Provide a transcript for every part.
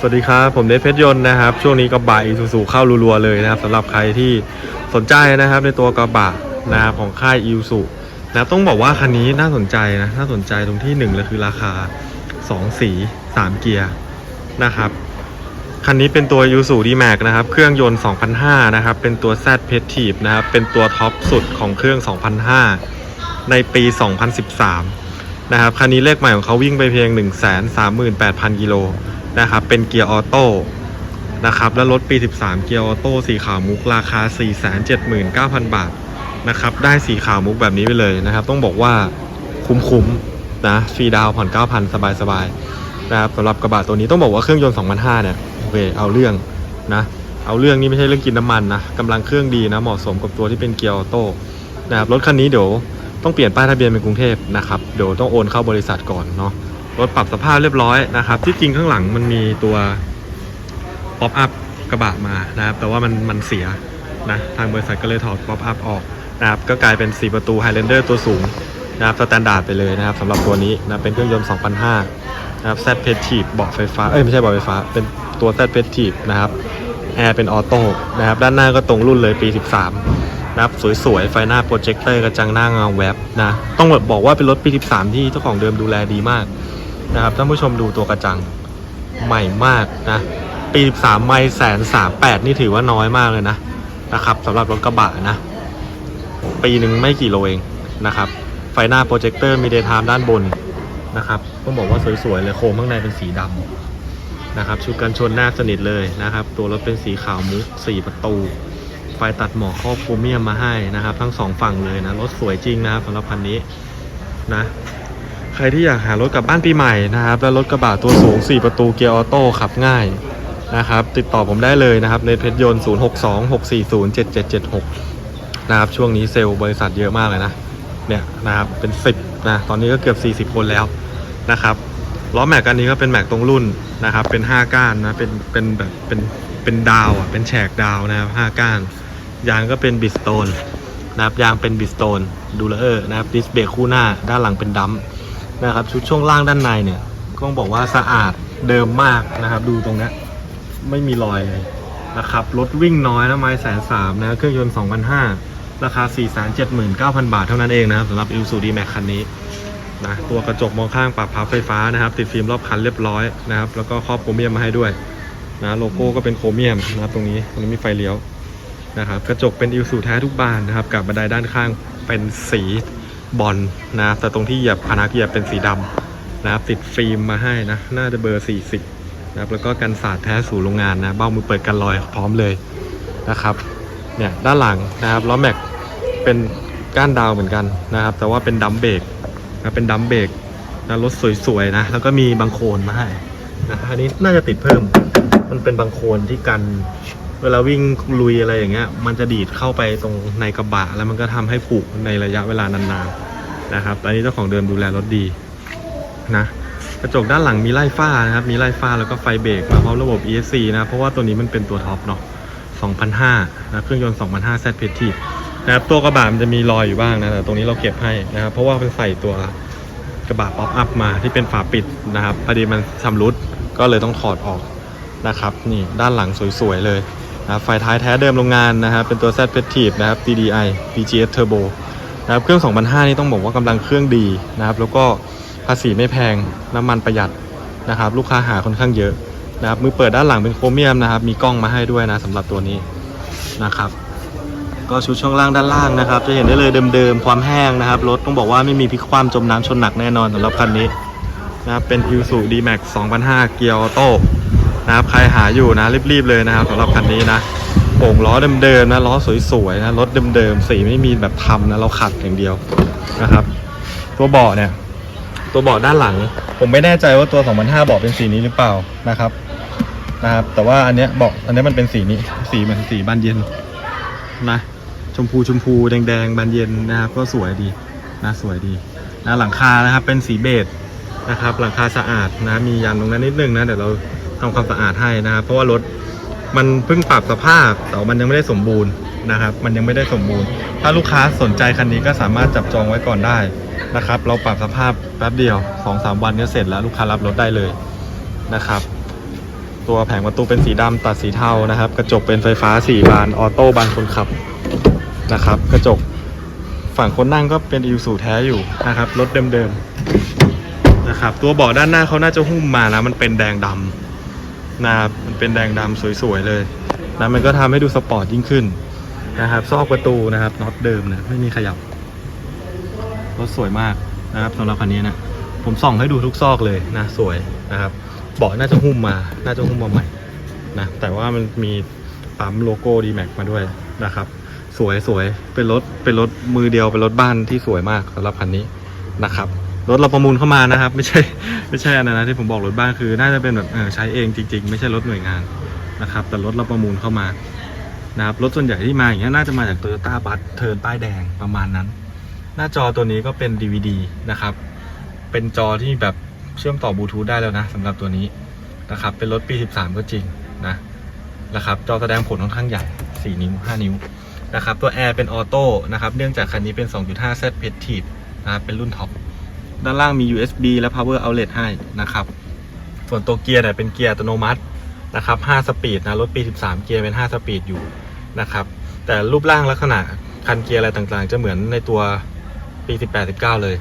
สวัสดีครับ ผมเดชเพชรยนต์นะครับ ช่วงนี้กระบะอีซูซูเข้ารัวๆเลยนะครับสำหรับใครที่สนใจนะครับในตัวกระบะนะครับของค่ายอีซูซูนะต้องบอกว่าคันนี้น่าสนใจนะน่าสนใจตรงที่หนึ่งเลยคือราคา 2 สี 3 เกียร์นะครับคันนี้เป็นตัว u s u d m a x นะครับ เครื่องยนต์ 2005 นะครับ เป็นตัว Z p e t i v e นะครับ เป็นตัวท็อปสุดของเครื่อง 2005 ในปี 2013 นะครับ คันนี้เลขใหม่ของเขาวิ่งไปเพียง 138,000 กิโล นะครับ เป็นเกียร์ออโต้นะครับ และรถปี 13 เกียร์ออโต้สีขาวมุกราคา 479,000 บาทนะครับ ได้สีขาวมุกแบบนี้ไปเลยนะครับ ต้องบอกว่าคุ้มๆนะฟรีดาวผ่อน 9,000 สบายๆนะครับสำหรับกระบะตัวนี้ต้องบอกว่าเครื่องยนต์2005เนี่ยโอเคเอาเรื่องนะเอาเรื่องนี่ไม่ใช่เรื่องกินน้ำมันนะกำลังเครื่องดีนะเหมาะสมกับตัวที่เป็นเกียร์ออโต้นะครับรถคันนี้เดี๋ยวต้องเปลี่ยนป้ายทะเบียนเป็นกรุงเทพนะครับเดี๋ยวต้องโอนเข้าบริษัทก่อนเนาะ รถปรับสภาพเรียบร้อยนะครับ ที่จริงข้างหลังมันมีตัวป๊อปอัพกระบะมานะครับ แต่ว่ามันมันเสียนะทางบริษัทก็เลยถอดป๊อปอัพออกนะครับ ก็กลายเป็น 4 ประตู Highlander ตัวสูงนะครับสแตนดาร์ดไปเลยนะครับสำหรับตัวนี้นะเป็นเครื่องยนต์2005นะครับ Z p e t i v e เบาะไฟฟ้า เอ้ยไม่ใช่เบาะไฟฟ้า เป็นตัว Z p e t i v e นะครับแอร์เป็นออโต้นะครับด้านหน้าก็ตรงรุ่นเลยปี 13นะครับสวยๆ ไฟหน้าโปรเจคเตอร์กระจังหน้าเงาแวบนะต้องบบบอกว่าเป็นรถปี 13 ที่เจ้าของเดิมดูแลดีมาก นะครับท่านผู้ชมดูตัวกระจังใหม่มากนะปี13ไม่แสนสามแปดนี่ถือว่าน้อยมากเลยนะนะครับสำหรับรถกระบะนะ ปีหนึ่งไม่กี่โลเองนะครับ ไฟหน้าโปรเจคเตอร์มีเดย์ไทม์ด้านบนนะครับต้องบอกว่าสวยๆเลยโครงข้างในเป็นสีดำนะครับชุดกันชนหน้าสนิทเลยนะครับ ตัวรถเป็นสีขาวมุก4ประตู ไฟตัดหมอกครอบโครเมียมมาให้นะครับ ทั้งสองฝั่งเลยนะรถสวยจริงนะครับสำหรับคันนี้นะ ใครที่อยากหารถกลับบ้านปีใหม่นะครับแล้วรถกระบะตัวสูง 4 ประตูเกียร์ออโต้ขับง่ายนะครับ ติดต่อผมได้เลยนะครับในเพชรยนต์ 0626407776 นะครับ ช่วงนี้เซลล์บริษัทเยอะมากเลยนะ เนี่ยนะครับเป็น 10 นะ ตอนนี้ก็เกือบ 40 คนแล้วนะครับล้อแม็กอันนี้ก็เป็นแม็กตรงรุ่นนะครับ เป็น 5 ก้านนะ เป็น เป็นแบบเป็นเป็นดาวอะเป็นแฉกดาวนะครับ5ก้าน ยางก็เป็นบิสโตนนะครับยางเป็นบิสโตนดูเลอร์นะครับดิสเบรกคู่หน้าด้านหลังเป็นดัมป์ นะครับ ชุดช่วงล่างด้านในเนี่ยก็ต้องบอกว่าสะอาดเดิมมากนะครับ ดูตรงนี้ไม่มีรอยเลยนะครับรถวิ่งน้อยนะไม้แสนสามนะเครื่องยนต์ 2,500 ราคา 479,000 บาทเท่านั้นเองนะครับสำหรับ i l s u d m a x คันนี้นะตัวกระจกมองข้างปรับพับไฟฟ้านะครับ ติดฟิล์มรอบคันเรียบร้อยนะครับ แล้วก็ครอบโครเมียมมาให้ด้วยนะโลโก้ก็เป็นโครเมียมนะครับ ตรงนี้ตรงนี้มีไฟเลี้ยวนะครับ กระจกเป็น i l s u แท้ทุกบานนะครับ กับบันไดด้านข้างเป็นสี บอลนะครับแต่ตรงที่เหยียบพนักเหยียบเป็นสีดำนะครับติดฟิล์มมาให้นะน่าจะเบอร์ 40นะครับแล้วก็กันสาดแท้สู่โรงงานนะเบ้ามือเปิดกันลอยพร้อมเลยนะครับเนี่ยด้านหลังนะครับล้อแม็กเป็นก้านดาวเหมือนกันนะครับ แต่ว่าเป็นดัมเบรกนะเป็นดัมเบรกนะรถสวยๆนะแล้วก็มีบางโคลนมาให้นะอันนี้น่าจะติดเพิ่มมันเป็นบางโคลนที่กัน เวลาวิ่งลุยอะไรอย่างเงี้ย มันจะดีดเข้าไปตรงในกระบะ แล้วมันก็ทำให้ผุในระยะเวลานานๆนะครับตอนนี้เจ้าของเดิมดูแลรถดีนะกระจกด้านหลังมีไล่ฟ้านะครับ มีไล่ฟ้าแล้วก็ไฟเบรกมาพร้อมระบบ ESC นะเพราะว่าตัวนี้มันเป็นตัวท็อปเนาะ2005นะเครื่องยนต์2005 Z p e t i นะครับตัวกระบะมันจะมีรอยอยู่บ้างนะแต่ตรงนี้เราเก็บให้นะครับ เพราะว่าเป็นใส่ตัวกระบะป๊อปอัพมาที่เป็นฝาปิดนะครับพอดีมันชำรุดก็เลยต้องถอดออกนะครับ นี่ด้านหลังสวยๆเลย นะครับไฟท้ายแท้เดิมโรงงานนะครับเป็นตัว Z p e t i นะครับ TDI PGS Turbo นะครับเครื่อง 2005 นี่ต้องบอกว่ากำลังเครื่องดีนะครับแล้วก็ภาษีไม่แพงน้ำมันประหยัดนะครับลูกค้าหาค่อนข้างเยอะนะครับมือเปิดด้านหลังเป็นโครเมียมนะครับมีกล้องมาให้ด้วยนะสำหรับตัวนี้นะครับก็ชุดช่วงล่างด้านล่างนะครับ จะเห็นได้เลยเดิมๆความแห้งนะครับรถต้องบอกว่าไม่มีพลิกคว่ำจมน้ำชนหนักแน่นอนสำหรับคันนี้นะครับเป็น i l s u D-Max 2005 เกียร์ออโต้ นะครับใครหาอยู่นะรีบๆเลยนะครับสำหรับคันนี้นะโป่งล้อเดิมๆนะล้อสวยๆนะรถเดิมๆสีไม่มีแบบทำนะเราขัดอย่างเดียวนะครับ ตัวเบาะเนี่ย ตัวเบาะด้านหลัง ผมไม่แน่ใจว่าตัว 2005เบาะเป็นสีนี้หรือเปล่านะครับนะครับ แต่ว่าอันเนี้ยเบาะอันเนี้ยมันเป็นสีนี้ สีเหมือนสีบานเย็นนะชมพูชมพูแดงแดงๆบานเย็นนะครับ ก็สวยดีนะสวยดีนะหลังคานะครับเป็นสีเบจนะครับ หลังคาสะอาดนะมียันตรงนั้นนิดนึงนะเดี๋ยวเรา ทำความสะอาดให้นะครับ เพราะว่ารถมันเพิ่งปรับสภาพแต่มันยังไม่ได้สมบูรณ์นะครับ มันยังไม่ได้สมบูรณ์ ถ้าลูกค้าสนใจคันนี้ก็สามารถจับจองไว้ก่อนได้นะครับ เราปรับสภาพแป๊บเดียว2-3วันก็เสร็จแล้วลูกค้ารับรถได้เลยนะครับ ตัวแผงประตูเป็นสีดำตัดสีเทานะครับ กระจกเป็นไฟฟ้าสี่บานออโต้บานคนขับนะครับ กระจกฝั่งคนนั่งก็เป็นอิวสูแท้อยู่นะครับรถเดิมๆนะครับ ตัวเบาะด้านหน้าเขาน่าจะหุ้มมานะมันเป็นแดงดำ นะครับมันเป็นแดงดำสวยๆเลยนะมันก็ทำให้ดูสปอร์ตยิ่งขึ้นนะครับ ซอกประตูนะครับน็อตเดิมนะไม่มีขยับรถสวยมากนะครับสำหรับคันนี้นะผมส่องให้ดูทุกซอกเลยนะสวยนะครับเบาะน่าจะหุ้มมา น่าจะหุ้มมาใหม่นะแต่ว่ามันมีปั๊มโลโก้ดีแม็กมาด้วยนะครับ สวยสวยเป็นรถเป็นรถมือเดียวเป็นรถบ้านที่สวยมากสำหรับคันนี้นะครับ รถเราประมูลเข้ามานะครับ ไม่ใช่ไม่ใช่อันนั้นนะที่ผมบอกรถบ้านคือ น่าจะเป็นแบบใช้เองจริง ๆ ไม่ใช่รถหน่วยงานนะครับ แต่รถเราประมูลเข้ามานะครับรถส่วนใหญ่ที่มาอย่างเงี้ยน่าจะมาจากโตโยต้าบัสเทิร์นป้ายแดงประมาณนั้น หน้าจอตัวนี้ก็เป็น DVD นะครับ เป็นจอที่แบบเชื่อมต่อบลูทูธได้แล้วนะสำหรับตัวนี้นะครับ เป็นรถปี 13 ก็จริงนะนะครับจอแสดงผลค่อนข้างใหญ่ 4 นิ้ว 5 นิ้วนะครับ ตัวแอร์เป็นออโต้นะครับ เนื่องจากคันนี้เป็น 2.5 Z p e t i v e นะครับ เป็นรุ่นท็อป ด้านล่างมี USB และ Power Outlet ให้นะครับ ส่วนตัวเกียร์เนี่ยเป็นเกียร์อัตโนมัตินะครับ5สปีดนะรถปี 13 เกียร์เป็น 5 สปีดอยู่นะครับ แต่รูปร่างลักษณะคันเกียร์อะไรต่างๆ จะเหมือนในตัวปี 18 19 เลย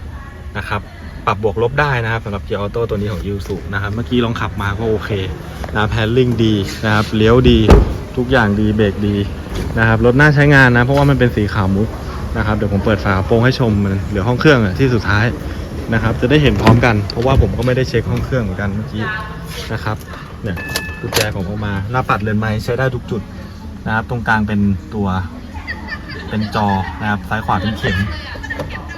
นะครับ ปรับบวกลบได้นะครับสำหรับเกียร์ออโต้ตัวนี้ของยูสุนะครับ เมื่อกี้ลองขับมาก็โอเคนะแพนลิงดีนะครับเลี้ยวดีทุกอย่างดีเบรกดีนะครับรถน่าใช้งานนะ เพราะว่ามันเป็นสีขาวมุกนะครับเดี๋ยวผมเปิดฝากระโปรงให้ชมมันเหลือห้องเครื่องอะที่สุดท้าย นะครับ จะได้เห็นพร้อมกัน เพราะว่าผมก็ไม่ได้เช็คห้องเครื่องเหมือนกันเมื่อกี้นะครับเนี่ยกุญแจของออกมาหน้าปัดเรือนไม้ใช้ได้ทุกจุดนะครับ ตรงกลางเป็นตัวเป็นจอนะครับซ้ายขวาเป็นเข็ม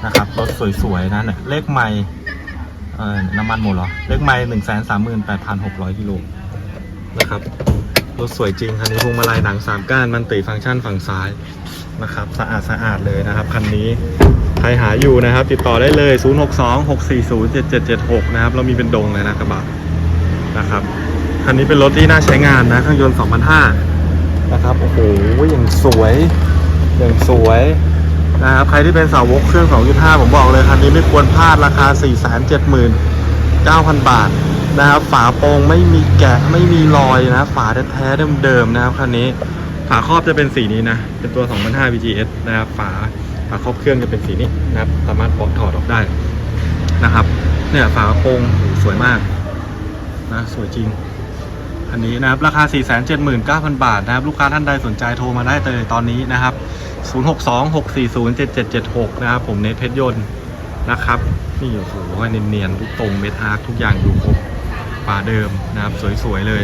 นะครับรถสวยๆนะเนี่ยเลขไมล์เอ่อน้ำมันหมดเหรอ เลขไมล์หนึ่งแสนสามหมื่นแปดพันหกร้อยกิโลนะครับ รถสวยจริงคันนี้พวงมาลัยหนังสามก้านมันติฟังก์ชันฝั่งซ้ายนะครับ สะอาดสะอาดเลยนะครับคันนี้ใครหาอยู่นะครับ ติดต่อได้เลย 0 6 2 6 4 0 7 7 7 6 นะครับ เรามีเป็นดงเลยนะกระบะนะครับคันนี้เป็นรถที่น่าใช้งานนะเครื่องยนต์2005นะครับโอ้โหอย่างสวยอย่างสวยนะครับใครที่เป็นสาวกเครื่อง 2.5 ผมบอกเลยคันนี้ไม่ควรพลาดราคา 479,000 บาท นะครับ ฝาโปรงไม่มีแกะไม่มีรอยนะ ฝาแท้ๆเดิมๆนะครับคันนี้ฝาครอบจะเป็นสีนี้นะ เป็นตัว 2005 VGS นะครับ ฝาฝาครอบเครื่องจะเป็นสีนี้นะครับ สามารถปลดถอดออกได้นะครับ เนี่ยฝาโปรงสวยมากนะสวยจริงอันนี้นะครับ ราคา 479,000 บาทนะครับ ลูกค้าท่านใดสนใจโทรมาได้เลยตอนนี้นะครับ 0626407776 นะครับ ผมเนทเพชรยนต์นะครับ นี่โอ้โหเนียนๆทุกตรงเม็ดอาร์คทุกอย่างอยู่ครบ ฝาเดิมนะครับสวยๆเลย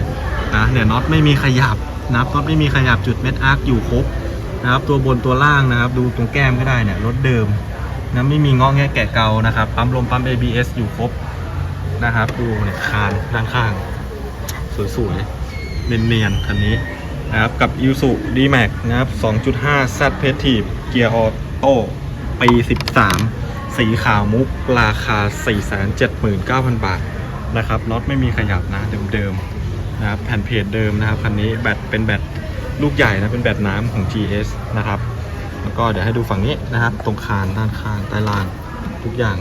นะเนี่ยน็อตไม่มีขยับนะครับน็อตไม่มีขยับจุดเม็ดอาร์คอยู่ครบนะครับตัวบนตัวล่างนะครับ ดูตรงแก้มก็ได้เนี่ยรถเดิมนะไม่มีงอแงแกะเกานะครับปั๊มลมปั๊ม ABS อยู่ครบนะครับดูเนี่ยคานด้านข้างสวยๆเนียนๆคันนี้นะครับกับ i s u D-Max นะครับ 2.5 Z p e t i v e เกียร์ออโต้ปี 13 สีขาวมุกราคา 479,000 บาท นะครับน็อตไม่มีขยับนะเดิมๆนะครับแผ่นเพจเดิมนะครับคันนี้แบตเป็นแบตลูกใหญ่นะเป็นแบตน้ำของ GS นะครับแล้วก็เดี๋ยวให้ดูฝั่งนี้นะครับ ตรงคานด้านข้างใต้ลาน ทุกอย่าง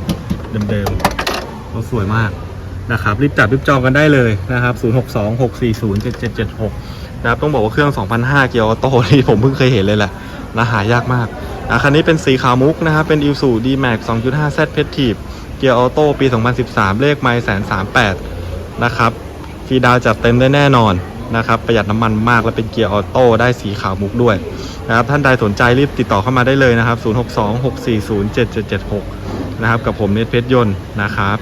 เดิมๆรถสวยมากนะครับรีบจับรีบจองกันได้เลยนะครับ0626407776นะครับต้องบอกว่าเครื่อง 2005 เกียร์ออโต้ที่ผมเพิ่งเคยเห็นเลยแหละนะหายากมาก อะคันนี้เป็นสีขาวมุกนะครับ เป็น i s u D-Max 2.5 Z p e t i v e เพชรทีบเกียร์ออโต้ปี 2013 เลขไมล์แสนสามแปดนะครับฟรีดาวจัดเต็มได้แน่นอนนะครับ ประหยัดน้ำมันมากและเป็นเกียร์ออโต้ได้สีขาวมุกด้วยนะครับ ท่านใดสนใจรีบติดต่อเข้ามาได้เลยนะครับ 0626407776 นะครับ กับผมเนทเพชรยนต์นะครับ